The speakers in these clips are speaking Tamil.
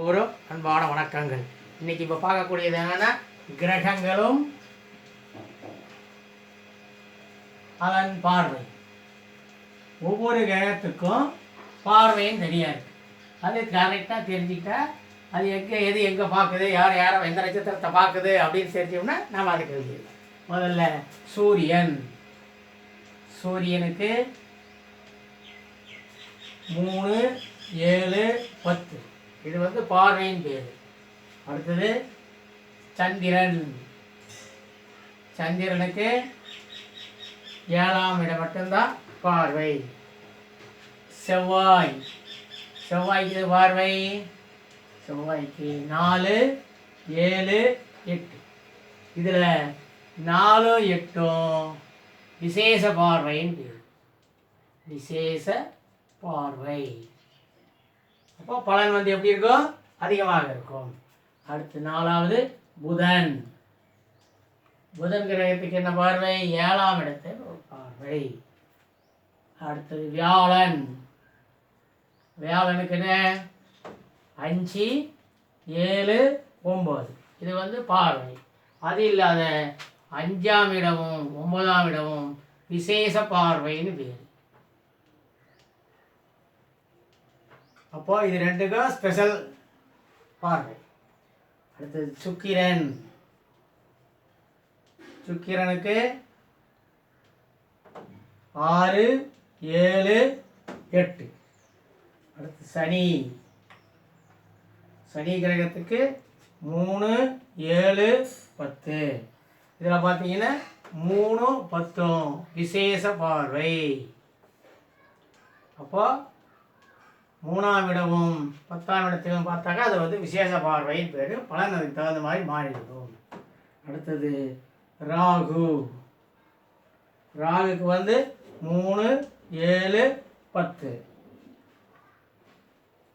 ஒரு அன்பான வணக்கங்கள். இன்னைக்கு இப்போ பார்க்கக்கூடியது என்னன்னா கிரகங்களும் அதன் பார்வை. ஒவ்வொரு கிரகத்துக்கும் பார்வையும் இருக்குது அது கரெக்டாக தெரிஞ்சுக்கிட்டா அது எங்கே எது எங்கே பார்க்குது யார் யாரை எந்த நட்சத்திரத்தை பார்க்குது அப்படின்னு தெரிஞ்சோம்னா நாம் அதுக்கு எழுதிடலாம். முதல்ல சூரியன். சூரியனுக்கு மூணு ஏழு பத்து. இது வந்து பார்வையின் பேர். அடுத்தது சந்திரன். சந்திரனுக்கு ஏழாம் இடம் மட்டும்தான் பார்வை. செவ்வாய். செவ்வாய்க்கு பார்வை? செவ்வாய்க்கு நாலு ஏழு எட்டு. இதில் நாலும் எட்டும் விசேஷ பார்வைன்னு பேர். விசேஷ பார்வை. அப்போ பலன் வந்து எப்படி இருக்கும்? அதிகமாக இருக்கும். அடுத்து நாலாவது புதன். புதன் கிரகத்துக்கு என்ன பார்வை? ஏழாம் இடத்தில் ஒரு பார்வை. அடுத்தது வியாழன். வியாழனுக்கு என்ன? அஞ்சு ஏழு ஒம்பது இது வந்து பார்வை. அது இல்லாத அஞ்சாம் இடமும் ஒன்பதாம் இடமும் விசேஷ பார்வைன்னு பேர். அப்போ இது ரெண்டுக்கும் ஸ்பெஷல் பார்வை. அடுத்தது சுக்கிரன். சுக்கிரனுக்கு ஆறு ஏழு எட்டு. அடுத்து சனி. சனி கிரகத்துக்கு மூணு ஏழு பத்து. இதில் பார்த்தீங்கன்னா மூணு பத்தும். விசேஷ பார்வை. அப்போ மூணாம் இடமும் பத்தாம் இடத்திலும் பார்த்தாக்கா அது வந்து விசேஷ பார்வையின் பேர் பலன் அதுக்கு தகுந்த மாதிரி மாறிவிடும். அடுத்தது ராகு. ராகுக்கு வந்து மூணு ஏழு பத்து.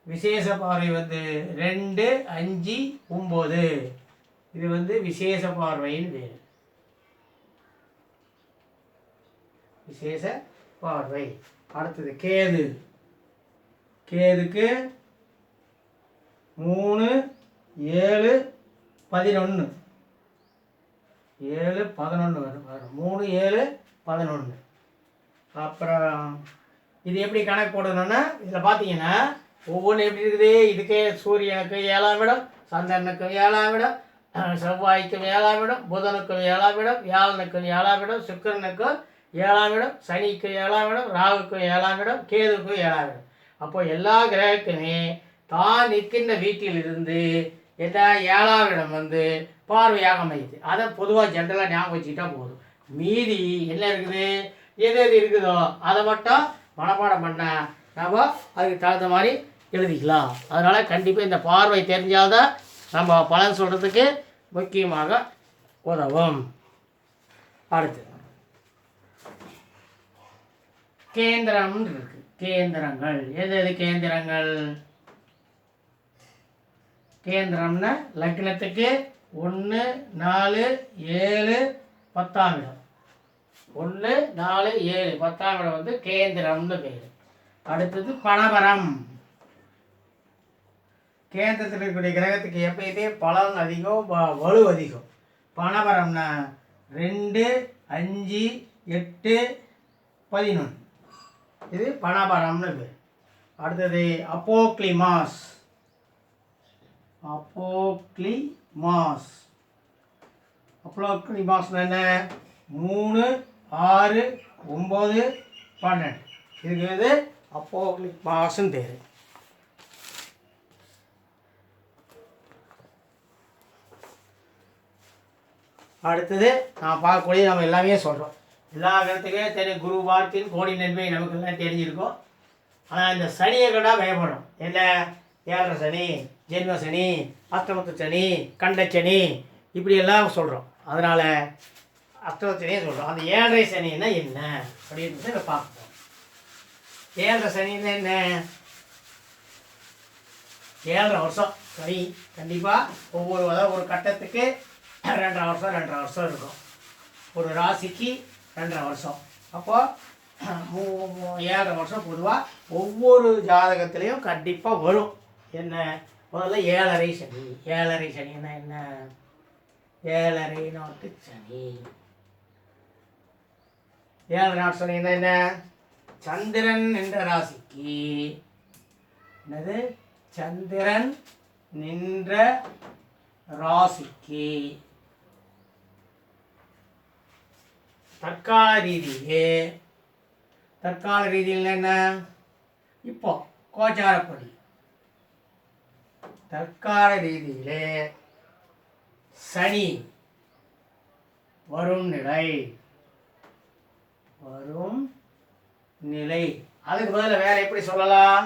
விசேஷ பார்வை வந்து ரெண்டு அஞ்சு ஒம்பது. இது வந்து விசேஷ பார்வையின் பேர். விசேஷ பார்வை. அடுத்தது கேது. கேதுக்கு மூணு ஏழு பதினொன்று ஏழு பதினொன்று வரும். வரும். மூணு ஏழு பதினொன்று அப்புறம் இது எப்படி கணக்கு போடணும்னா இதில் பார்த்தீங்கன்னா ஒவ்வொன்றும் எப்படி இருக்குது? இதுக்கே சூரியனுக்கு ஏழாம் இடம் சந்திரனுக்கும் ஏழாம் இடம் செவ்வாய்க்கும் ஏழாம் இடம் புதனுக்கும் ஏழாம் இடம் வியாழனுக்கும் ஏழாம் இடம் சுக்கிரனுக்கும் ஏழாம் இடம் சனிக்கும் ஏழாம் இடம் ராகுக்கும் ஏழாம் இடம் கேதுக்கும் ஏழாம் இடம். அப்போ எல்லா கிரகத்துமே தான் நிற்கின்ற வீட்டிலிருந்து என்ன ஏழாவது இடம் வந்து பார்வையாக அமையுது. அதை பொதுவாக ஜென்ரலாக ஞாபகம் வச்சுக்கிட்டா போதும். மீதி என்ன இருக்குது? எது எது இருக்குதோ அதை மட்டும் மனப்பாடம் பண்ண நம்ம அதுக்கு தகுந்த மாதிரி எழுதிக்கலாம். அதனால் கண்டிப்பாக இந்த பார்வை தெரிஞ்சால்தான் நம்ம பலன் சொல்கிறதுக்கு முக்கியமாக உதவும். அடுத்து. கேந்திரம்னு இருக்குது கேந்திரங்கள். எது எது கேந்திரங்கள்? கேந்திரம்னா லக்னத்துக்கு ஒன்று நாலு ஏழு பத்தாம் இடம் ஒன்று நாலு ஏழு. பத்தாம் இடம் வந்து கேந்திரம்னு பேர். அடுத்தது பணபரம் கேந்திரத்தில் இருக்கக்கூடிய கிரகத்துக்கு எப்பயுமே பலன் அதிகம் வ- வலு அதிகம். பணபரம்னா ரெண்டு அஞ்சு எட்டு பதினொன்று இது பனாபரம்னு பேர். அடுத்தது அப்போக்ளிமாஸ் அப்போக்ளிமாஸ் அப்போக்ளிமாஸ்னா என்ன? மூணு ஆறு ஒம்பது பன்னெண்டு. இதுக்கு இது அப்போக்ளிமாஸ்ன்னு பேர். அடுத்தது நான் பார்க்கக்கூடிய நம்ம எல்லாமே சொல்கிறோம் எல்லா கிரகத்துக்கே தெரியும் குரு வாழ்க்கையின் கோடி நன்மை நமக்கு எல்லாம் தெரிஞ்சிருக்கும். ஆனால் இந்த சனியை கண்டா பயப்படும் என்ன? ஏழரை சனி ஜென்ம சனி அஷ்டமத்து சனி கண்ட சனி இப்படி எல்லாம் சொல்கிறோம் அதனால் அஷ்டமத்து சொல்கிறோம் அந்த ஏழரை சனின்னா என்ன? அப்படின்றத நம்ம பார்ப்போம். ஏழரை சனின்னா என்ன? ஏழரை வருஷம். சனி கண்டிப்பாக ஒவ்வொரு அதாவது ஒரு கட்டத்துக்கு ரெண்டரை வருஷம் ரெண்டரை வருஷம் இருக்கும். ஒரு ராசிக்கு ரெண்டரை வருஷம். அப்போது மூ- ஏழரை வருஷம் பொதுவாக ஒவ்வொரு ஜாதகத்துலேயும் கண்டிப்பாக வரும். என்ன? முதல்ல ஏழரை சனி. ஏழரை சனின்னா என்ன ஏழரை நாட்டு சனி. ஏழரை நாட்டு சனின்னா என்ன? சந்திரன் என்ற ராசிக்கு. என்னது? சந்திரன் நின்ற ராசிக்கு. தற்கால ரீதியிலே தற்கால ரீதியில் என்ன? இப்போ கோச்சாரப்படி. தற்கால ரீதியிலே சனி வரும் நிலை. வரும் நிலை. அதுக்கு பதிலா வேற எப்படி சொல்லலாம்?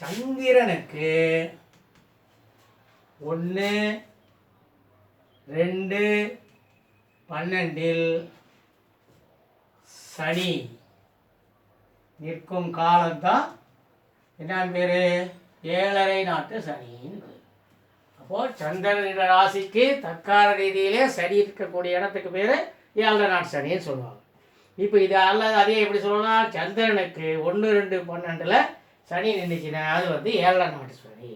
சந்திரனுக்கு ஒன்று ரெண்டு பன்னெண்டில் சனி. நிற்கும் காலம்தான். என்ன பேர்? ஏழரை நாட்டு சனின்னு அப்போது சந்திரன் ராசிக்கு தற்கால ரீதியிலே சனி இருக்கக்கூடிய இடத்துக்கு பேர் ஏழரை நாட்டு சனின்னு சொல்லுவாங்க. இப்போ இது அல்லது அதே எப்படி சொல்லலாம் சந்திரனுக்கு ஒன்று ரெண்டு பன்னெண்டில் சனி நின்றுச்சுன்னா அது வந்து ஏழரை நாட்டு சனி.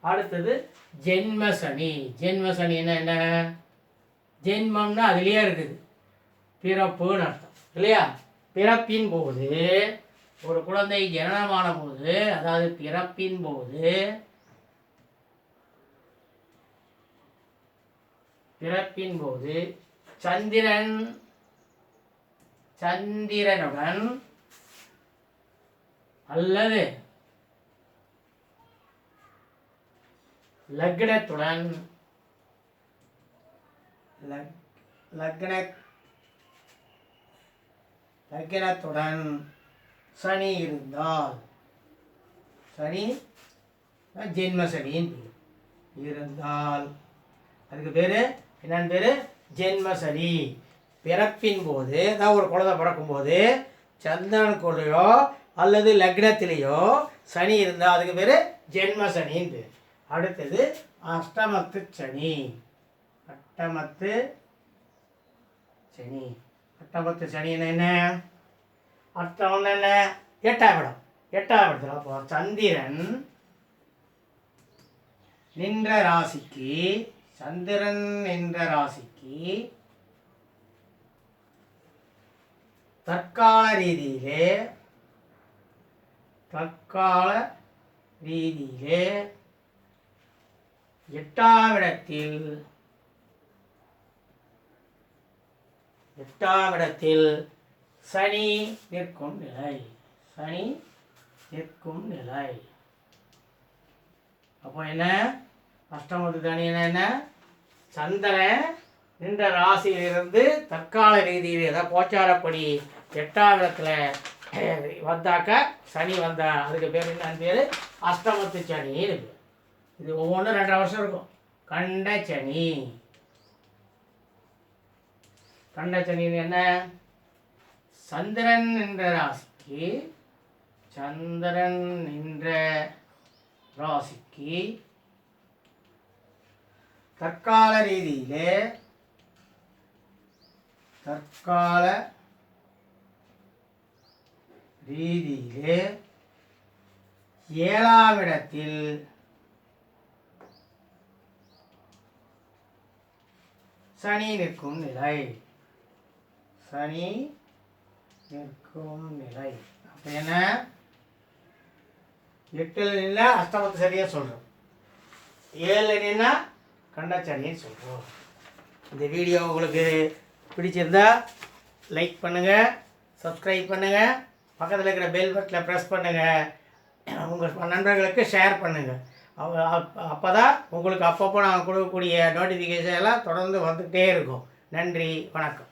அடுத்தது ஜென்ம சனி. ஜென்ம சனின்னா என்ன? ஜென்மம்னா அதுலேயே இருக்குது. பிறப்புன்னு அர்த்தம். இல்லையா? பிறப்பின் போது ஒரு குழந்தை ஜனனமான போது அதாவது பிறப்பின் போது பிறப்பின் போது சந்திரன் சந்திரனுடன் அல்லது லக்னத்துடன் லக் லக்ன லக்னத்துடன் சனி இருந்தால். சனி ஜென்ம சனின்னு இருந்தால். அதுக்கு பேர் என்னன்னு பேர்? ஜென்ம சனி. பிறப்பின் போது அதாவது ஒரு குழந்தை பிறக்கும்போது சந்திரனுக்குள்ளேயோ அல்லது லக்னத்திலேயோ சனி இருந்தால் அதுக்கு பேர் ஜென்ம சனின்னு பேர். அடுத்தது அஷ்டமத்து சனி. அட்டமத்து சனி. பத்து சனின்னு என்ன அஷ்டமம் என்ன? எட்டாம் இடம். எட்டாம் இடத்துல அப்போ சந்திரன் நின்ற ராசிக்கு சந்திரன் நின்ற ராசிக்கு தற்கால ரீதியிலே தற்கால ரீதியிலே எட்டாம் இடத்தில் எட்டாம் இடத்தில் சனி நிற்கும் நிலை. சனி நிற்கும் நிலை. அப்போ என்ன? அஷ்டமத்து தனி என்ன? சந்திரன் நின்ற ராசியிலிருந்து தற்கால ரீதியில் ஏதாவது கோச்சாரப்படி எட்டாம் இடத்துல வந்தாக்க வந்தாக்கா சனி வந்தா அதுக்கு பேர் என்னன்னு பேர் அஷ்டமத்து சனி. இருக்கு இது ஒவ்வொன்றும் ரெண்டரை வருஷம் இருக்கும். கண்ட சனி. கண்ட சனின்னு என்ன? சந்திரன் என்ற ராசிக்கு சந்திரன் என்ற ராசிக்கு தற்கால ரீதியிலே தற்கால ரீதியிலே ஏழாவிடத்தில் சனி நிற்கும் நிலை. சனி நிற்கும் நிலை. அப்போ என்ன? எட்டில் நின்னா அஷ்டமத்து சரியாக சொல்கிறோம் ஏழு நின்னா கண்டச்சனின்னு சொல்கிறோம் இந்த வீடியோ உங்களுக்கு பிடிச்சிருந்தா லைக் பண்ணுங்கள் சப்ஸ்கிரைப் பண்ணுங்கள் பக்கத்தில் இருக்கிற பெல் பட்டனை ப்ரெஸ் பண்ணுங்கள் உங்கள் நண்பர்களுக்கு ஷேர் பண்ணுங்கள் அவங்க அப்போ தான் உங்களுக்கு அப்பப்போ நாங்கள் கொடுக்கக்கூடிய நோட்டிஃபிகேஷன் எல்லாம் தொடர்ந்து வந்துகிட்டே இருக்கும். நன்றி வணக்கம்.